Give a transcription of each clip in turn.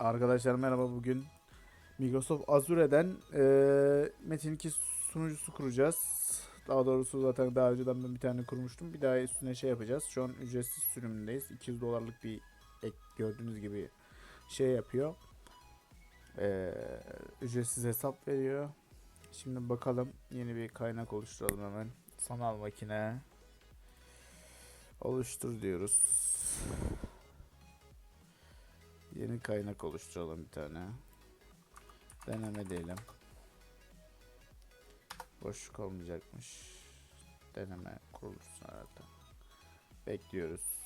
Arkadaşlar merhaba bugün Microsoft Azure'den eee Metin 2 sunucusu kuracağız. Daha doğrusu zaten daha önceden ben bir tane kurmuştum. Bir daha üstüne şey yapacağız. Şu an ücretsiz sürümündeyiz. 200 dolarlık bir ek gördüğünüz gibi şey yapıyor. Eee, ücretsiz hesap veriyor. Şimdi bakalım yeni bir kaynak oluşturalım hemen. Sanal makine oluştur diyoruz. Yeni kaynak oluşturalım bir tane. Deneme diyelim. Boşluk olmayacakmış. Deneme kurulursun herhalde. Bekliyoruz.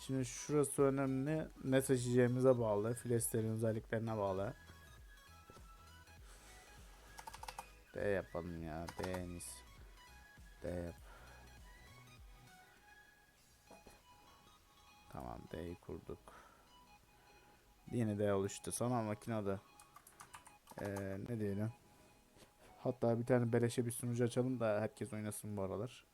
Şimdi şurası önemli. Ne seçeceğimize bağlı. Fileslerin özelliklerine bağlı. D yapalım ya. D. D yap. Tamam D'yi kurduk. Yeni D oluştu. Sanal makinede. Ee, ne diyelim. Hatta bir tane beleşe bir sunucu açalım da herkes oynasın bu aralar.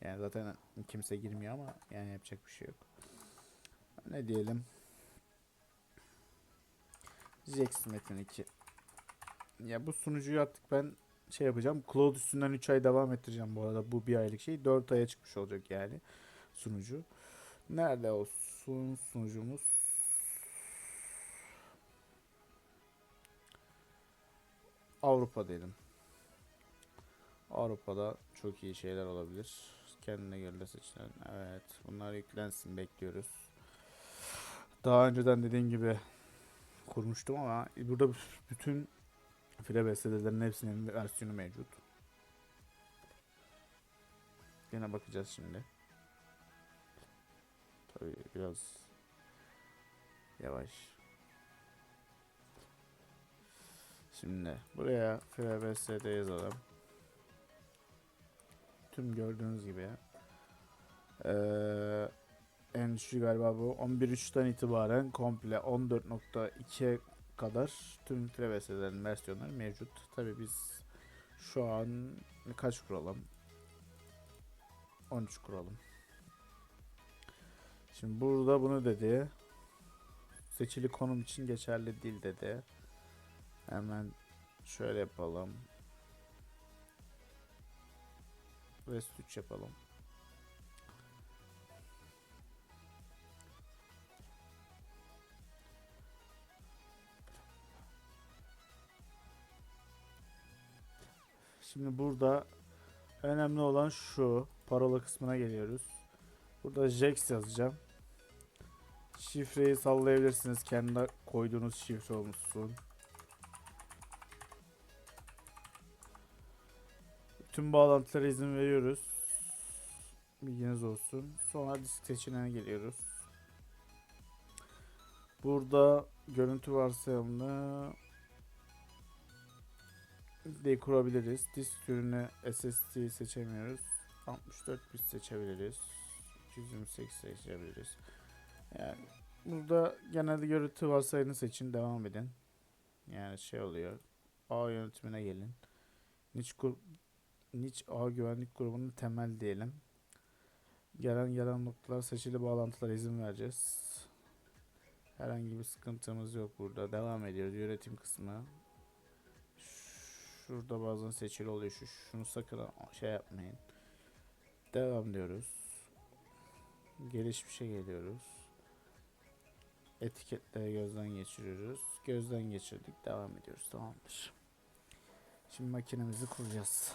Yani zaten kimse girmiyor ama yani yapacak bir şey yok. Ne diyelim. Jax Metin 2. Ya bu sunucuyu artık ben şey yapacağım. Cloud üstünden 3 ay devam ettireceğim bu arada. Bu bir aylık şey. 4 aya çıkmış olacak yani sunucu. Nerede olsun sunucumuz? Avrupa dedim. Avrupa'da çok iyi şeyler olabilir. Kendine göre seçilen. Evet. Bunlar yüklensin bekliyoruz. Daha önceden dediğim gibi kurmuştum ama burada bütün file bestelerin hepsinin versiyonu mevcut. Yine bakacağız şimdi. Biraz yavaş. Şimdi buraya FBS'de yazalım. Tüm gördüğünüz gibi. Ee, en düşüğü galiba bu. 11.3'ten itibaren komple 14.2'ye kadar tüm FBS'lerin versiyonları mevcut. Tabii biz şu an kaç kuralım? 13 kuralım. Şimdi burada bunu dedi. Seçili konum için geçerli değil dedi. Hemen şöyle yapalım. Rest 3 yapalım. Şimdi burada önemli olan şu parola kısmına geliyoruz. Burada Jax yazacağım. Şifreyi sallayabilirsiniz. Kendi koyduğunuz şifre olmuşsun. Tüm bağlantılara izin veriyoruz. Bilginiz olsun. Sonra disk seçeneğine geliyoruz. Burada görüntü varsayımını de kurabiliriz. Disk türünü SSD seçemiyoruz. 64 bit seçebiliriz. 228 seçebiliriz. Yani burada genelde görüntü varsayını seçin devam edin. Yani şey oluyor. A yönetimine gelin. Niç, kur, niç A güvenlik grubunun temel diyelim. Gelen gelen noktalar seçili bağlantılara izin vereceğiz. Herhangi bir sıkıntımız yok burada. Devam ediyoruz. Yönetim kısmı. Şurada bazen seçili oluyor. Şu, şunu sakın şey yapmayın. Devam diyoruz. Gelişmişe geliyoruz. Etiketleri gözden geçiriyoruz. Gözden geçirdik. Devam ediyoruz. Tamamdır. Şimdi makinemizi kuracağız.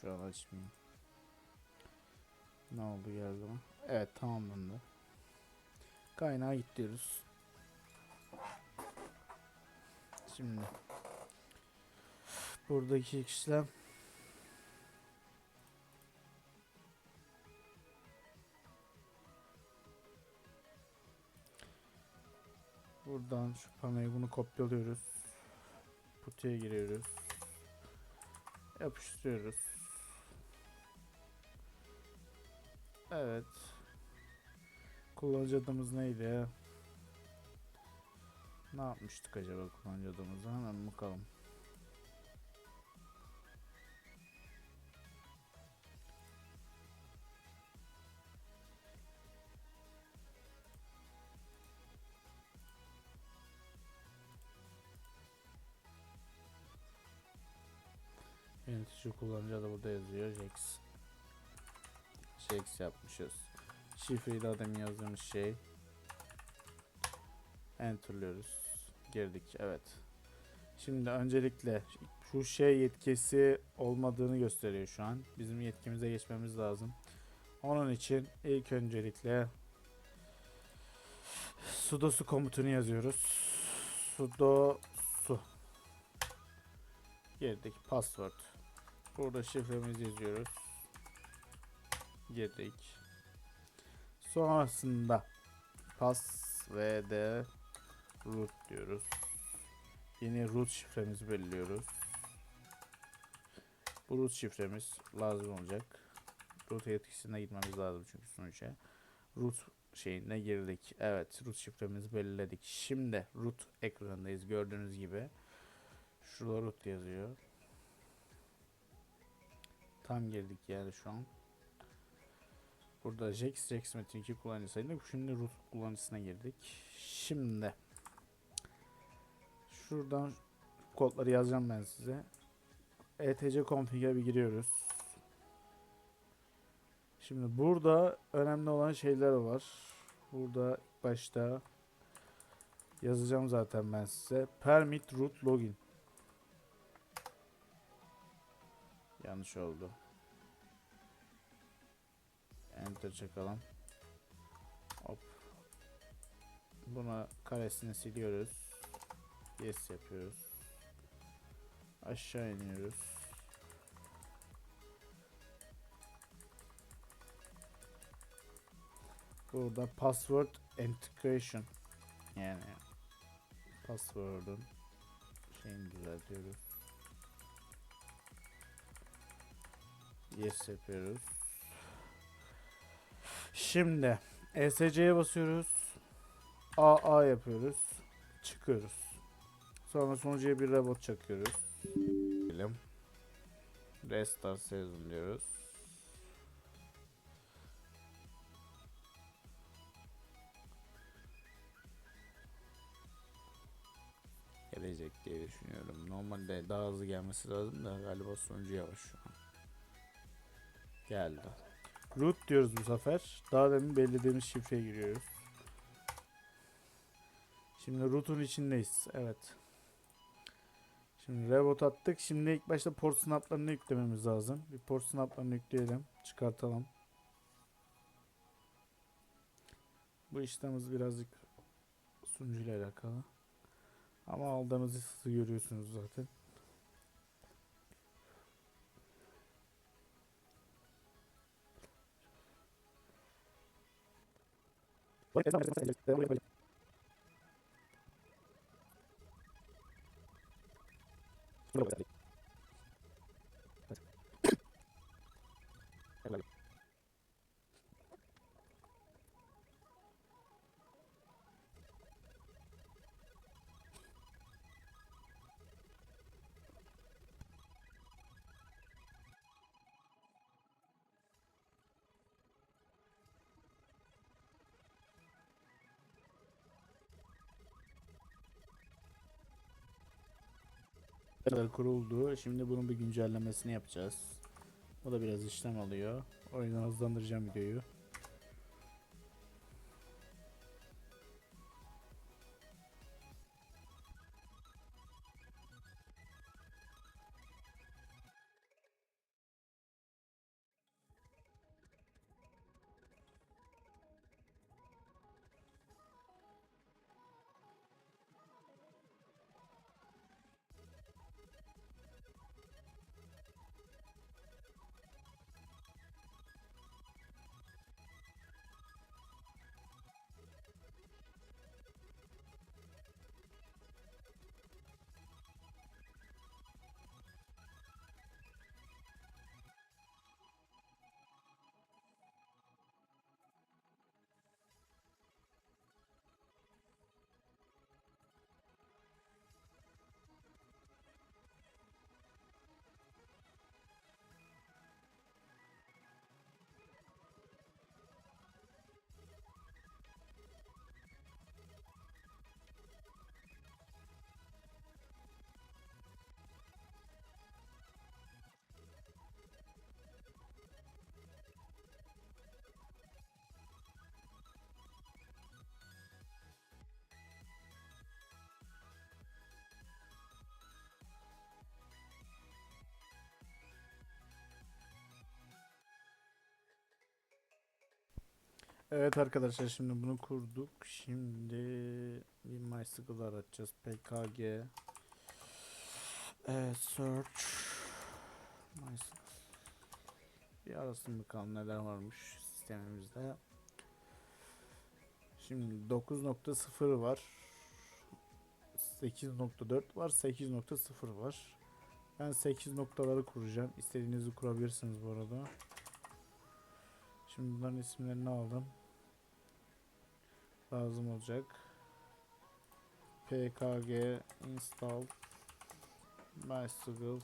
Şu an açmayayım. Ne oldu geldi mi? Evet tamamlandı. Kaynağa git diyoruz. Şimdi buradaki işlem Buradan şu panoyu bunu kopyalıyoruz. Kutuya giriyoruz. Yapıştırıyoruz. Evet. Kullanıcı adımız neydi? Ne yapmıştık acaba kullanıcı adımızı? Hemen bakalım. Yönetici kullanıcı adı burada yazıyor. Jax. Jax yapmışız. Şifreyi de adam yazdığımız şey. Enter'lıyoruz. Girdik. Evet. Şimdi öncelikle şu şey yetkisi olmadığını gösteriyor şu an. Bizim yetkimize geçmemiz lazım. Onun için ilk öncelikle sudosu komutunu yazıyoruz. Sudosu girdik password. Burada şifremizi yazıyoruz. Girdik. Sonrasında pass ve de root diyoruz. Yeni root şifremizi belirliyoruz. Bu root şifremiz lazım olacak. Root yetkisine gitmemiz lazım çünkü sonuçta. Root şeyine girdik. Evet root şifremizi belirledik. Şimdi root ekranındayız gördüğünüz gibi. Şurada root yazıyor. Tam girdik yani şu an. Burada Jax, Jax Metin 2 kullanıcısıydı. Şimdi root kullanıcısına girdik. Şimdi şuradan kodları yazacağım ben size. etc config'e bir giriyoruz. Şimdi burada önemli olan şeyler var. Burada başta yazacağım zaten ben size. Permit root login. Yanlış oldu. Enter çakalım. Hop. Buna karesini siliyoruz. Yes yapıyoruz. Aşağı iniyoruz. Burada password integration yani password'un şeyini düzeltiyoruz. Yes yapıyoruz. Şimdi ESC'ye basıyoruz. AA yapıyoruz. Çıkıyoruz. Sonra sonucuya bir robot çakıyoruz. Diyelim. Restart session diyoruz. Gelecek diye düşünüyorum. Normalde daha hızlı gelmesi lazım da galiba sonucu yavaş şu an. Geldi. Root diyoruz bu sefer. Daha demin belirlediğimiz şifreye giriyoruz. Şimdi root'un içindeyiz. Evet. Şimdi rebot attık. Şimdi ilk başta port snap'larını yüklememiz lazım. Bir port snap'larını yükleyelim. Çıkartalım. Bu işlemimiz birazcık sunucuyla alakalı. Ama aldığımız hızı görüyorsunuz zaten. Bueno, kadar kuruldu. Şimdi bunun bir güncellemesini yapacağız. O da biraz işlem alıyor. O yüzden hızlandıracağım videoyu. Evet arkadaşlar şimdi bunu kurduk. Şimdi bir MySQL aratacağız. PKG Evet search MySQL Bir arasın bakalım neler varmış sistemimizde. Şimdi 9.0 var. 8.4 var. 8.0 var. Ben 8 noktaları kuracağım. İstediğinizi kurabilirsiniz bu arada. Şimdi bunların isimlerini aldım. Lazım olacak. pkg install mysql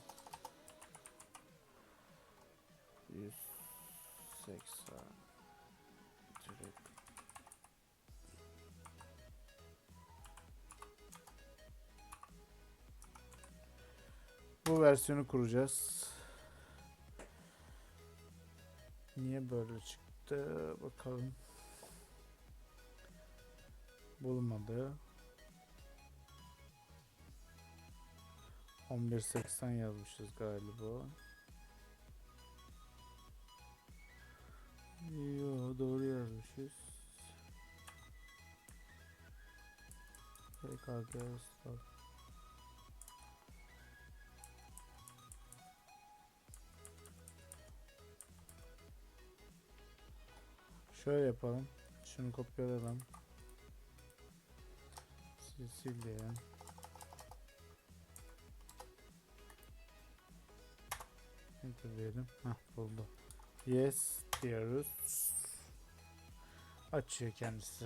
180 direkt Bu versiyonu kuracağız. Niye böyle çıktı? Bakalım. Bulmadı. 1180 yazmışız galiba. Yo doğru yazmışız. PKG start. Şöyle yapalım. Şunu kopyalayalım. Sicilya. Enter diyelim. Hah buldu. Yes diyoruz. Açıyor kendisi.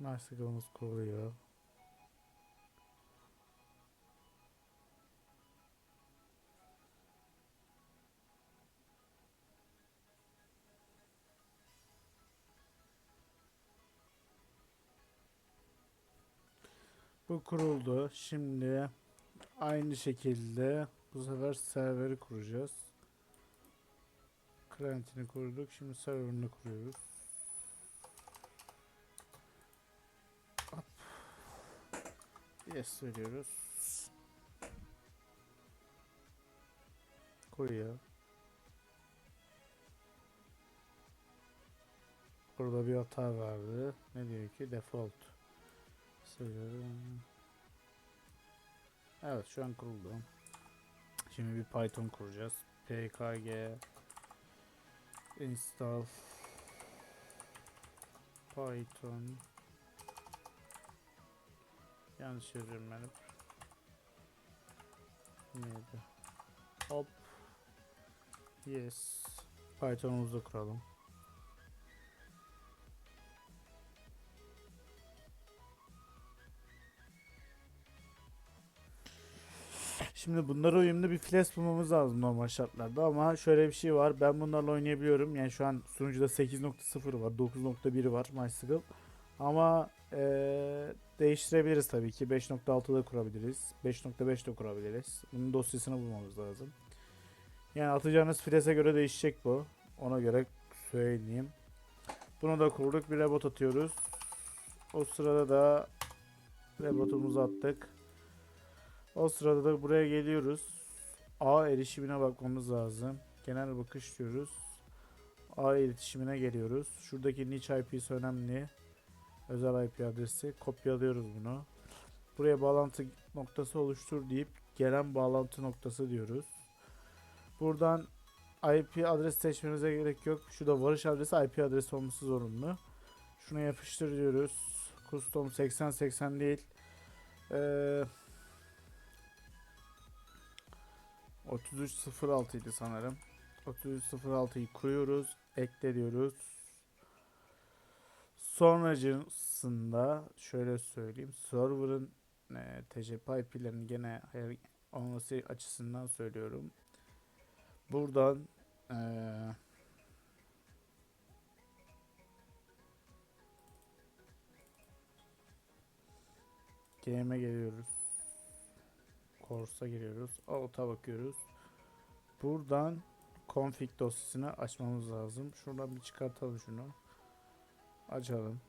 MySQL'ımız kuruluyor. Bu kuruldu. Şimdi aynı şekilde bu sefer serveri kuracağız. Client'ini kurduk. Şimdi serverını kuruyoruz. Yes veriyoruz. Koyuyor. Burada bir hata vardı. Ne diyor ki? Default. Söylüyorum. Evet şu an kuruldu. Şimdi bir Python kuracağız. pkg install python yanlış yazıyorum ben. Neydi? Hop. Yes. Python'umuzu kuralım. Şimdi bunlara uyumlu bir flash bulmamız lazım normal şartlarda ama şöyle bir şey var. Ben bunlarla oynayabiliyorum. Yani şu an sunucuda 8.0 var, 9.1 var MySQL. Ama eee, değiştirebiliriz tabii ki. 5.6'da kurabiliriz. 5.5'te kurabiliriz. Bunun dosyasını bulmamız lazım. Yani atacağınız flash'e göre değişecek bu. Ona göre söyleyeyim. Bunu da kurduk. Bir robot atıyoruz. O sırada da robotumuzu attık. O sırada da buraya geliyoruz. A erişimine bakmamız lazım. Genel bakış diyoruz. A iletişimine geliyoruz. Şuradaki niche IP'si önemli. Özel IP adresi. Kopyalıyoruz bunu. Buraya bağlantı noktası oluştur deyip gelen bağlantı noktası diyoruz. Buradan IP adres seçmenize gerek yok. Şurada varış adresi IP adresi olması zorunlu. Şuna yapıştır diyoruz. Custom 8080 değil. Eee 3306 idi sanırım. 3306'yı kuruyoruz. Ekle diyoruz. Sonracısında şöyle söyleyeyim. Server'ın e, TCP IP'lerini gene olması açısından söylüyorum. Buradan e, game'e geliyoruz. Course'a giriyoruz. Out'a bakıyoruz. Buradan config dosyasını açmamız lazım. Şuradan bir çıkartalım şunu. Açalım.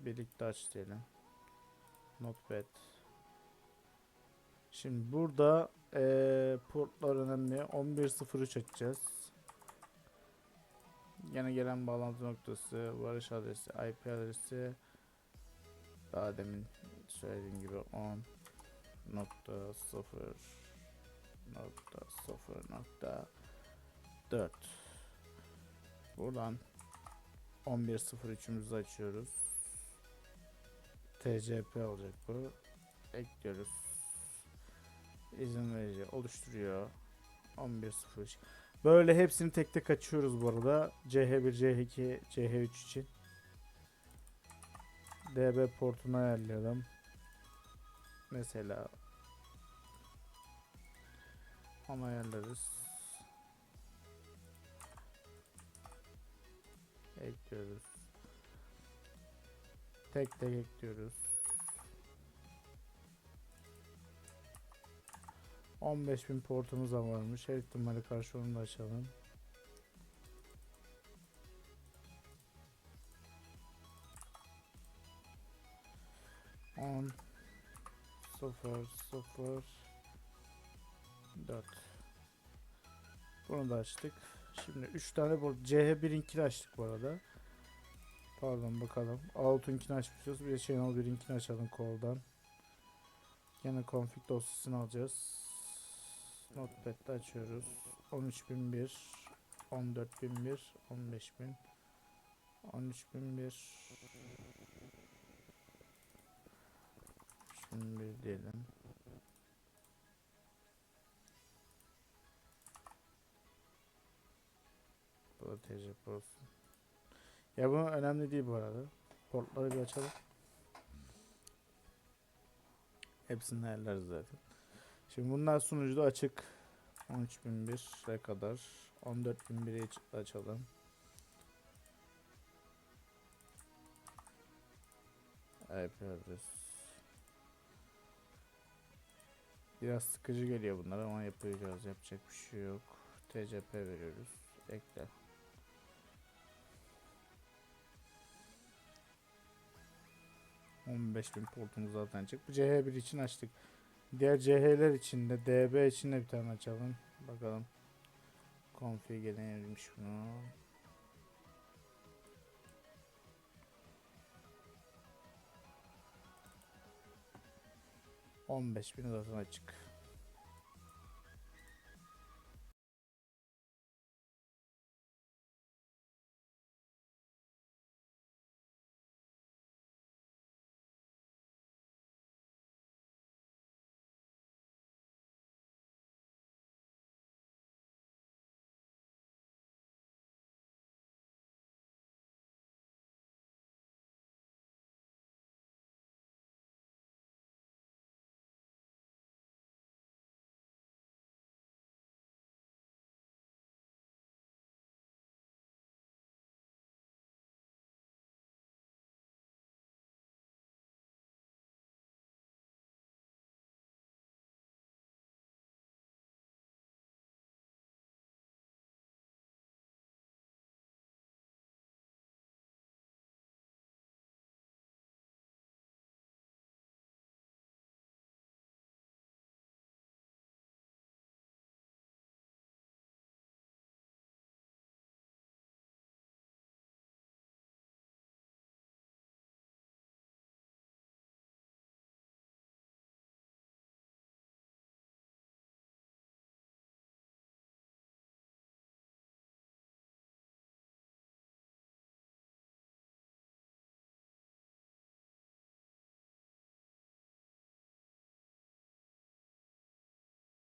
Birlikte aç diyelim. Notepad. Şimdi burada eee portlar önemli. 11.03 açacağız. Yine gelen bağlantı noktası, varış adresi, IP adresi daha demin söylediğim gibi 10 nokta 0 nokta 0 nokta 4 buradan 11.03'ümüzü açıyoruz. TCP olacak bu. Ekliyoruz. İzin verici oluşturuyor. 11.03 böyle hepsini tek tek açıyoruz bu arada. CH1 CH2 CH3 için. DB portunu ayarlayalım. Mesela onu ayarlarız. Ekliyoruz. Tek tek ekliyoruz. 15.000 portumuz da varmış. Her ihtimale karşı onu da açalım. On sıfır sıfır dört. Bunu da açtık. Şimdi 3 tane bu CH1'inkini açtık bu arada. Pardon bakalım. Out'unkini açmışız. Bir de Channel 1'inkini açalım koldan. Yine config dosyasını alacağız. Notepad'de açıyoruz. 13001 14001 15000 13001 13001 diyelim. TCP olsun. Ya bu önemli değil bu arada. Portları bir açalım. Hepsini ayarlarız zaten. Şimdi bunlar sunucuda açık. 13001'e kadar. 14001'i açalım. Adres. Biraz sıkıcı geliyor bunlar ama yapacağız. Yapacak bir şey yok. TCP veriyoruz. Ekle. Bin portumuz zaten açık. Bu CH1 için açtık. Diğer CH'ler için de DB için de bir tane açalım. Bakalım. Config'e neymiş bunu. On beş bin zaten açık.